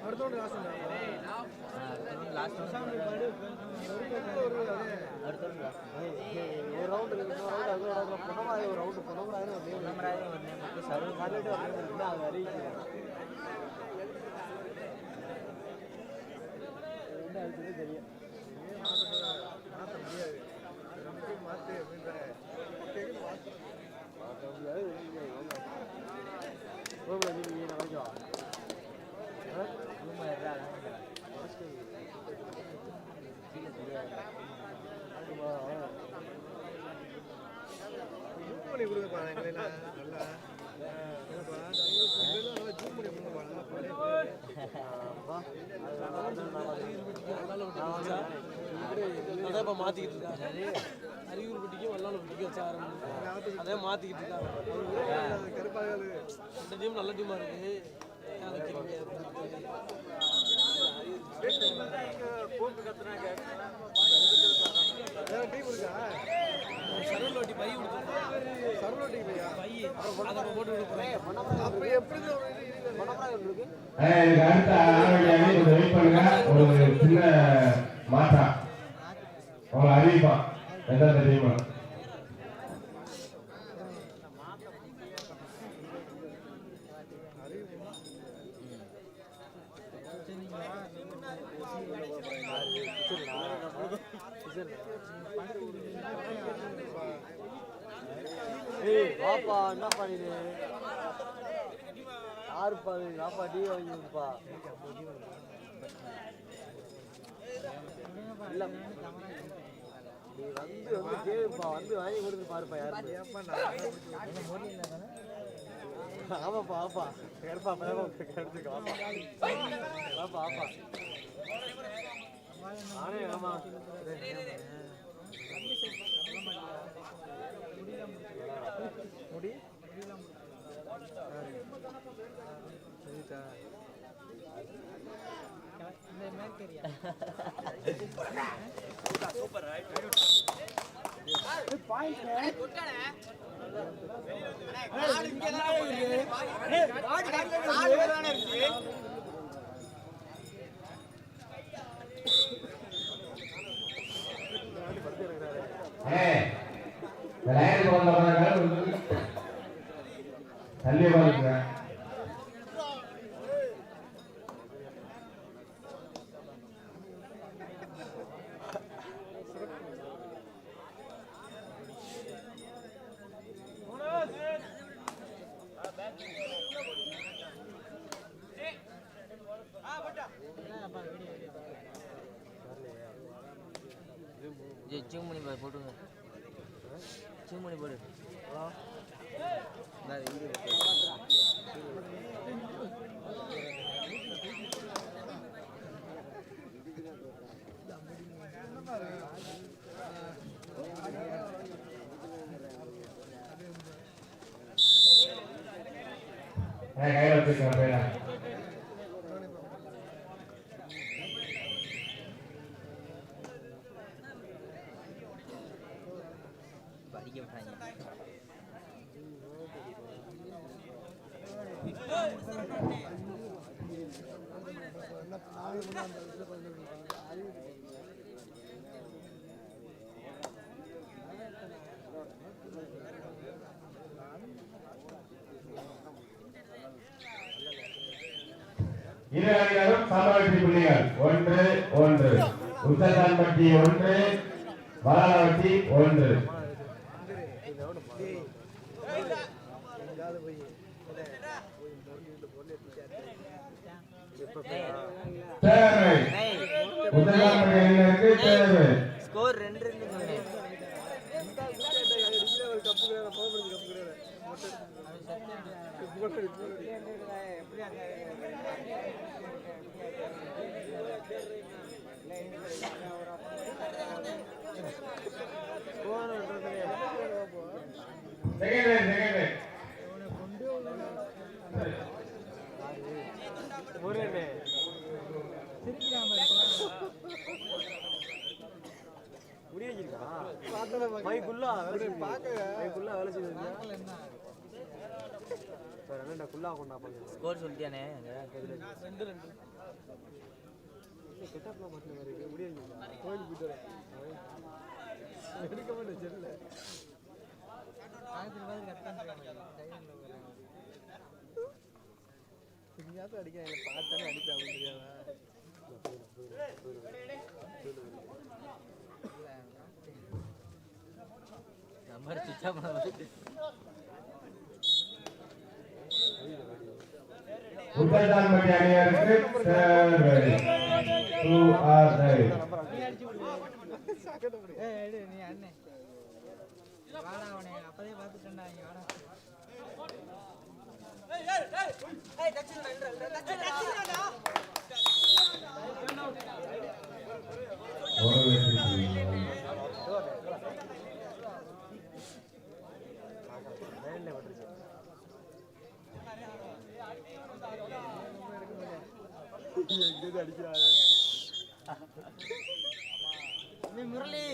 அடுத்தவங்க காசு லாஸ்ட் ஒரு ரவுண்டு இன்னொரு ரவுண்டு தெரியும் மாற்றிக்கிட்டு இருக்காங்க. அது கருப்பாகலு. இந்த டீம் நல்ல டீமாக இருக்கு வேற டீம் இருக்கா. சரவல் வட்டி பை கொடுத்துருக்காங்க சர்வ டீம் இல்லையா பை அதை போட்டு விட போகிறேன் அப்ப எப்படி இதுக்கு அடுத்த ஆரோக்கிய அணி கொஞ்சம் வெயிட் பண்ணுங்க. ஒரு சின்ன மாற்றம் உங்களை அறிவிப்பான். எந்தெந்த டீம் ஏய் வாப்பா என்ன பண்ணிடு யாருப்பா வாப்பா டீ வாங்கி கொடுப்பா இல்ல நீ வந்து வந்து கேளுப்பா வந்து வாங்கி கொடுத்து பாருப்பா யாரு ஆமாப்பா ஆப்பா கேட்பா கேட்டுக்க வாப்பா. வாப்பா வாப்பா. ஆமா ஏய் கையில வச்சுக்க பேரா படிக்க புள்ளிகள் ஒன்று ஒன்று. உத்தரதான்பட்டி ஒன்று வளாவட்டி ஒன்று. உத்தரதான்பட்டி அணியினருக்கு ஸ்கோர் ரெண்டு ரெண்டு கப்பு மைக்குள்ளா மைக்குள்ளா வேலை செய்யுது என்னடா குள்ளா கொண்டா பண்ணுங்க ஸ்கோர் சொல்லிட்டியானே ரெண்டு ரெண்டு. கெட்டப்லாம் மட்டும் இருக்கு முடி வச்சிருக்கா கோயில் போயிட்டு வரேன் எடுக்க மாட்டேன் செல்ல எங்கேயாவது அடிக்க பார்த்தானே அடிப்பேன் அப்படின்னு தெரியாதா நம்பர் தேர்வு டூ ஆர் ரைட் முரளி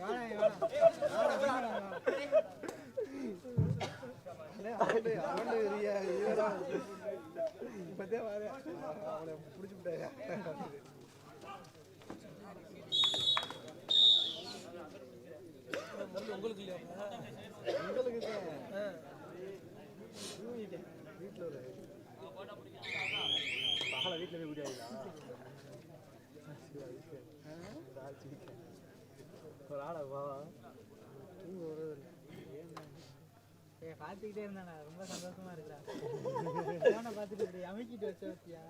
வாடா வாடா இப்பதே விட்டாயா உங்களுக்கு இல்லையா உங்களுக்கு வீட்டில் ஒரு பகல வீட்டில் போய் குடியாங்களா ஒரு ஆளை வா தூங்க ஒரு பார்த்துக்கிட்டே இருந்தானே ரொம்ப சந்தோஷமா இருக்குடா போனை பார்த்துட்டு இப்படி அமைக்கிட்டு வச்ச வச்சியா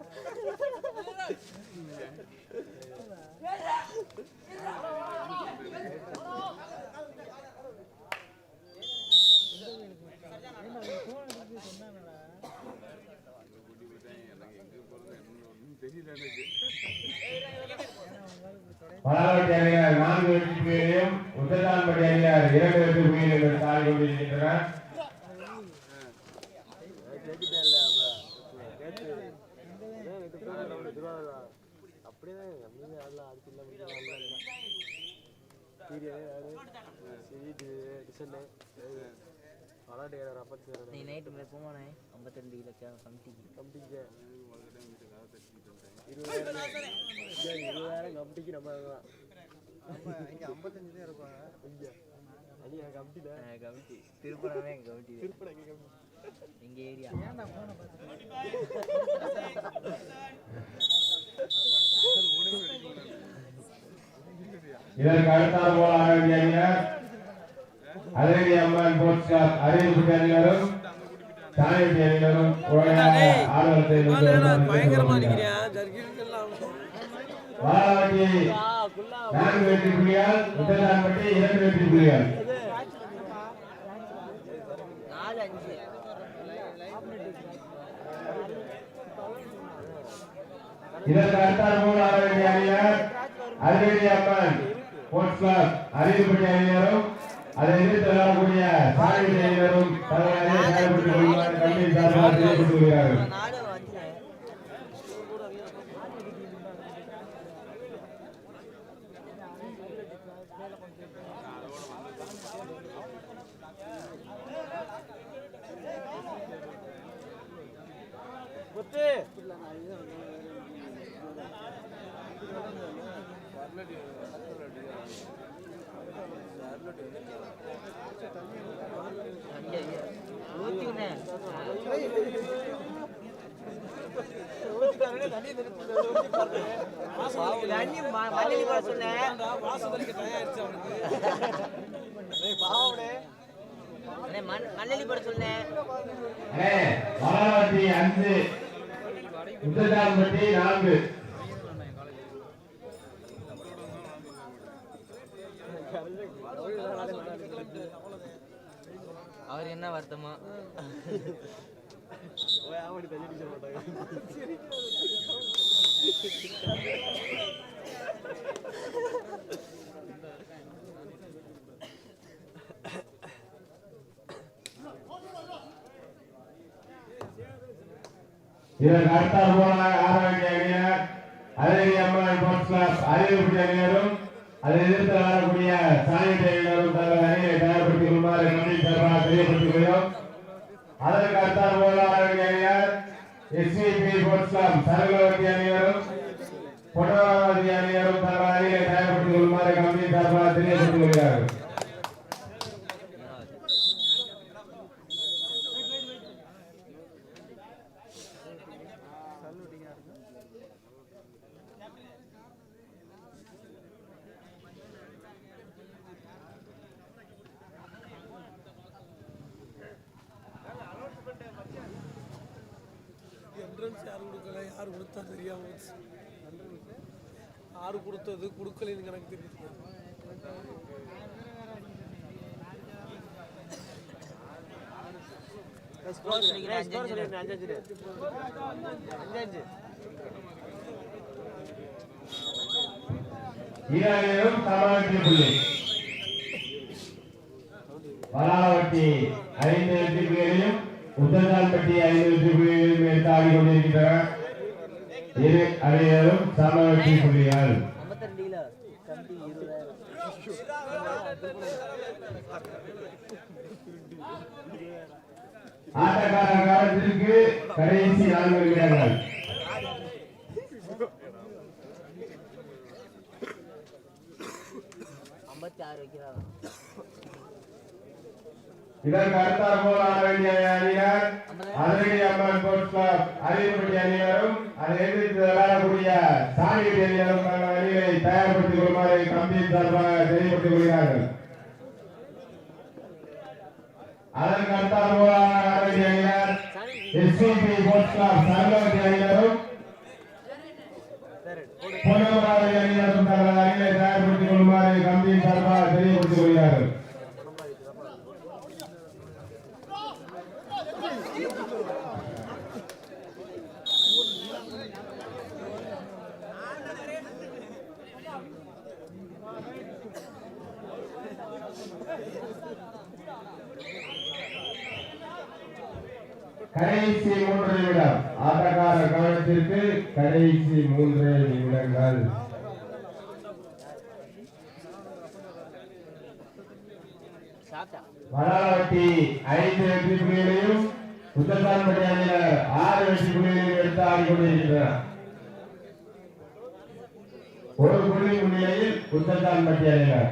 பலாவட்டி அணியார் நான்கு வெற்றி புள்ளிகளையும் உத்தரதான்பட்டி அணியார் இரண்டு வெற்றி புள்ளிகளையும் தாழ் கொண்டிருக்கின்றனர். அப்படியே நீ நைட்டு மேலே போமானே ஐம்பத்தி ரெண்டு கிலோ கமிட்டிக்கு கம்பிக்கு இருபதாயிரம் இருபதாயிரம் கம்பிக்கு நம்ம தான் இங்கே ஐம்பத்தஞ்சு தான் இருப்பாங்க இங்கே அணியா கம்பி தான் கமிட்டி திருப்பணமே கமிட்டி திருப்பணம் இங்கே கம்பி எங்கள் ஏரியா? ஏன்டா போனை பார்த்துட்டு இதற்கு அடுத்தால் போல வேண்டிய அதிரடி அம்மன் ஸ்போர்ட்ஸ் கிளப் அரியல்பட்டி அணியினரும் தானியட்டி அணியினரும் எல்லாம் பலாவட்டி நான்கு வெற்றி புள்ளியால் உத்தரதான்பட்டி இரண்டு வெற்றி அஞ்சு இதற்கு அடுத்தால் அணியினர் அதிரடி அம்மன் கிளப் அணியினரும் அதை எதிர்த்து வரக்கூடிய தானியட்டி அணியினரும் தங்களை சார்பாக சொன்னேன் அண்ணே, மலர்வட்டி அஞ்சு உத்தரதான்பட்டி நான்கு அவர் என்ன வருத்தமா? ஆவணி தண்ணி அடிக்க மாட்டாங்க இதற்கு அடுத்தால் போல ஆட அணியினர் அதிரடி அம்மன் ஸ்போர்ட்ஸ் கிளப் அரியல்பட்டி அணியினரும் அதை எதிர்த்து விளையாடக்கூடிய அணியினரும் தங்கள் அணியை தயார்படுத்திக் தெரியப்படுத்திக் கொள்கிறோம். அதற்கு அடுத்தால் போல ஆட வேண்டிய அணியினர் எஸ்விபி ஸ்போர்ட்ஸ் கிளப் சரகுலவட்டி அணியினரும் பொன்னவாதி அணியினரும் தங்கள் அணியை தயார்படுத்திக் யார் கொடுக்கல? யார் கொடுத்தா தெரியாம போச்சு. யார் கொடுத்தது கொடுக்கலன்னு எனக்கு தெரியுது. புள்ளி. ஐந்து வெற்றி புள்ளிகளையும் உத்தரதான்பட்டி ஐந்து வெற்றி புள்ளிகளையும் எடுத்து கொண்டிருக்கிறார் இரு அணியினரும் சம வெற்றி புள்ளிகள் ஐம்பத்தி காலத்திற்கு கடைசி நான்கு நிமிடங்கள் ஐம்பத்தி ஆறு வைக்கிறாங்க இதற்கு அடுத்தாற் போல் ஆட வேண்டிய அணியினர் அதிரடி அம்மன் ஸ்போர்ட்ஸ் கிளப் அரியப்பட்டி அணியினரும் அதை எதிர்த்து விளையாடக்கூடிய சாணியடி அணியினரும் தங்கள் அணிகளை தயார்படுத்திக் கொள்ளுமாறு கம்பியின் சார்பாக தெரியப்படுத்திக் கொள்கிறார்கள். அதற்கு அடுத்தாற் போல் ஆட வேண்டிய அணியினர் எஸ்பிபி ஸ்போர்ட்ஸ் கிளப் சரலவதி அணியினரும் பொன்னமராவதி அணியினரும் தங்கள் அணிகளை தயார்படுத்திக் கொள்ளுமாறு கம்பியின் சார்பாக தெரியப்படுத்திக் கொள்கிறார்கள் கடைசி மூன்று நிமிடம். ஆட்டக்கார கவனத்திற்கு கடைசி மூன்று நிமிடங்கள். வடாவட்டி ஐந்து வெற்றி புள்ளிகளையும் உத்தரதான்பட்டி அணியினர் ஆறு வெற்றி புள்ளிகளையும் எடுத்து ஆடிக்கொண்டிருக்கிறார் ஒரு புள்ளி முன்னிலையில் உத்தரதான்பட்டி அணியினர்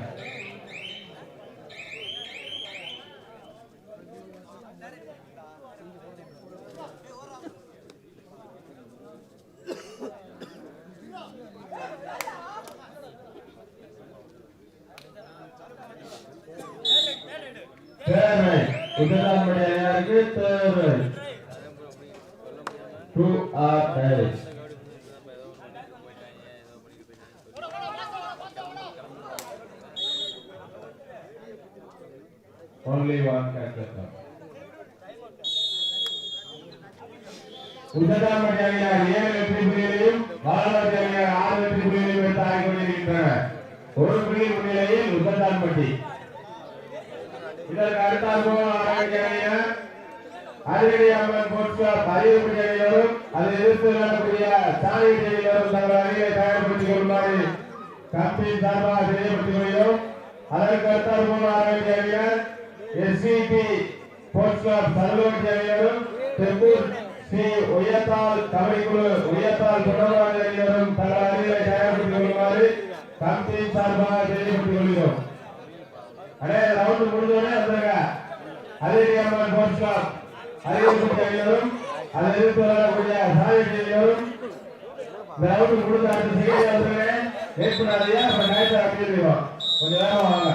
தேர்வை உத்தரதான்பட்டி அணியினருக்கு do or die Only one can ஏழு வெற்றி புள்ளிகளையும் ஆறு வெற்றி புள்ளிகளையும் எடுத்து ஆடிக்கொண்டிருக்கின்றனர் ஒரு புள்ளி முன்னிலையில் உத்தரதான்பட்டி இதற்கு அடுத்தாற்போல் அதிரடி அம்மன் போட்ஸ்கா பரிவுப்படி அணியினரும் அதை எதிர்த்து விளையாடக்கூடிய சாலை அணியினரும் தங்கள் அணியை தயார்படுத்திக் கொள்ளுமாறு கம்பியின் சார்பாக தெரியப்படுத்திக் கொள்கிறோம் அதற்கு அடுத்தாற்போல் ஆரோக்கிய அணியினர் ஸ்போர்ட்ஸ் கிளப் சர்வவட்டி தெம்பூர் ஸ்ரீ உயர்த்தால் கபடிக்குழு உயர்த்தால் தங்கள் கொள்ளுமாறு சார்பாக கொள்கிறோம். அடே ரவுண்ட் முடிஞ்சோடனே வந்துருங்க. அதே அம்மன் ஸ்போர்ட்ஸ் கிளப் அறிவுறுத்தி அணியினரும் அதை எதிர்த்து விளையாடக்கூடிய சாலை இந்த ரவுண்ட் முடிஞ்ச அடுத்த செகண்ட் வந்துருங்க. வெயிட் அப்புறம் காய்ச்சல் கொஞ்சம் நேரம் வாங்க.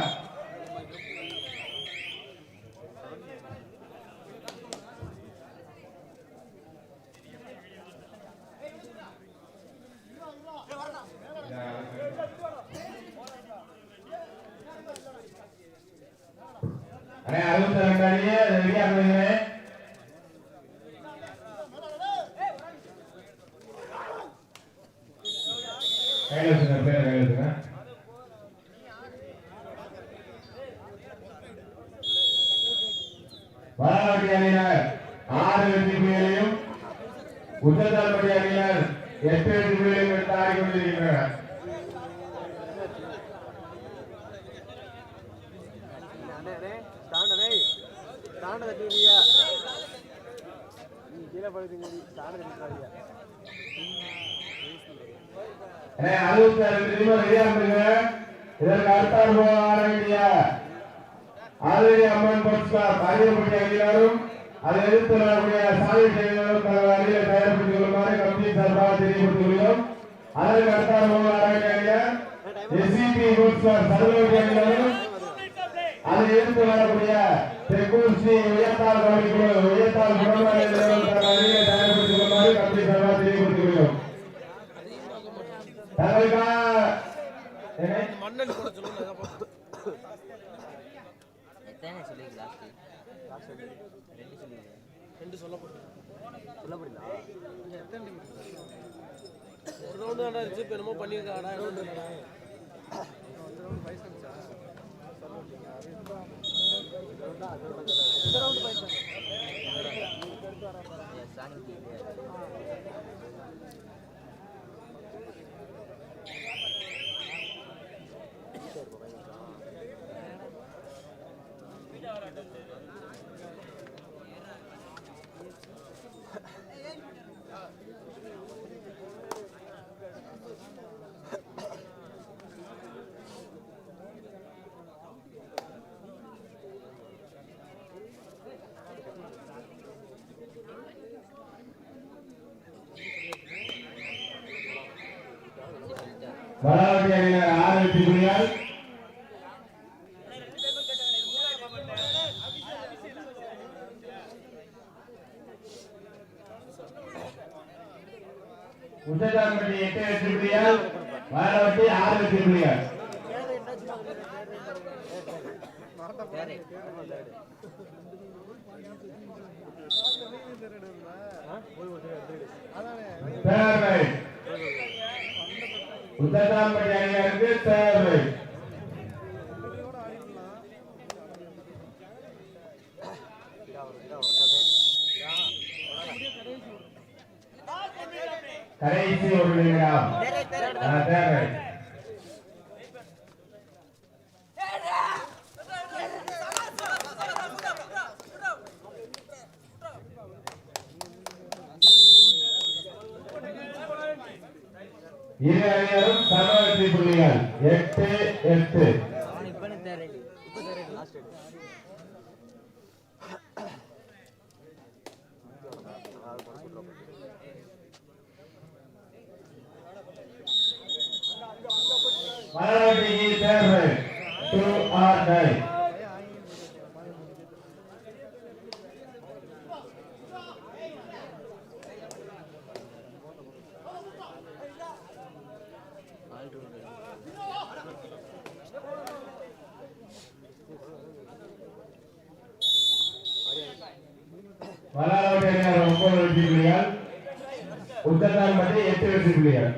கையில் வச்சுங்க பேர் கையில் வச்சுங்க வடநாட்டு அணியினர் ஆறு வெற்றி புள்ளிகளையும் உத்தரதான்பட்டி அணியினர் எட்டு வெற்றி புள்ளிகளையும் எடுத்து ஆடிக்கொண்டிருக்கின்றனர் அண்ணே அண்ணே ஸ்டாண்ட் அண்ணே ஸ்டாண்ட் தட்டிடுறியா நீ கீழே படுத்துங்க ஸ்டாண்ட் தட்டிடுறியா அண்ணே, அறுபத்தி ரெண்டு நிமிடம் ரெடியா இருந்துங்க இதற்கு அடுத்தாறு போக ஆட வேண்டிய ஆதிரி அம்மன் போர்ட்ஸ் கிளப் அரியப்பட்டி அணியினரும் அதை எதிர்த்து வரக்கூடிய சாலை செயலரும் தங்கள் அணியை தயார்படுத்திக் கொள்ளுமாறு கமிட்டி சார்பாக தெரியப்படுத்திக் கொள்கிறோம் அதற்கு அடுத்தாறு போக ஆட வேண்டிய அணியர் எஸ்சிபி போர்ட்ஸ் கிளப் சர்வகட்சி அணியினரும் அதை எதிர்த்து வரக்கூடிய தெற்கூர் ஸ்ரீ உயர்த்தால் கவனிக்குழு உயர்த்தால் குணமலை நிறுவனம் தங்கள் அணியை தயார்படுத்திக் கொள்ளுமாறு கமிட்டி சார்பாக தெரியப்படுத்திக் கொள்கிறோம் தங்களுக்காக என்ன? மண்ணெண்ணி போட சொல்லுங்க அதான் போட்டு. எத்தனை சொல்லிருக்கு லாஸ்ட் ரெண்டு சொல்லிருக்கு ரெண்டு சொல்லப்படும் சொல்லப்படுதா ஒரு ரவுண்டு தானே இருந்துச்சு இப்போ என்னமோ பண்ணியிருக்காடா ரவுண்டு வளாகத்தி அறிஞர் ஆறு வெற்றி புள்ளிகள் உத்தரகாண்பட்டி எட்டு வெற்றி புள்ளிகள் வளாகத்தி ஆறு வெற்றி புள்ளிகள் வேறு தேவை உத்தரகாண்பட்டி அணியினருக்கு தேவை கடைசி ஒரு நிமிடம் ஆ, தேவை இரு அணியரும் சம வெற்றி புள்ளிகள் எட்டு எட்டு. அவன் இப்போ தேவை இப்போ தேவை லாஸ்ட் மலர்வட்டிக்கு தேர்வு. டூ ஆர் டை மலர்வட்டி ஒன்பது வெற்றி புள்ளிகள் உத்தரகாண்பட்டி எட்டு வெற்றி புள்ளிகள்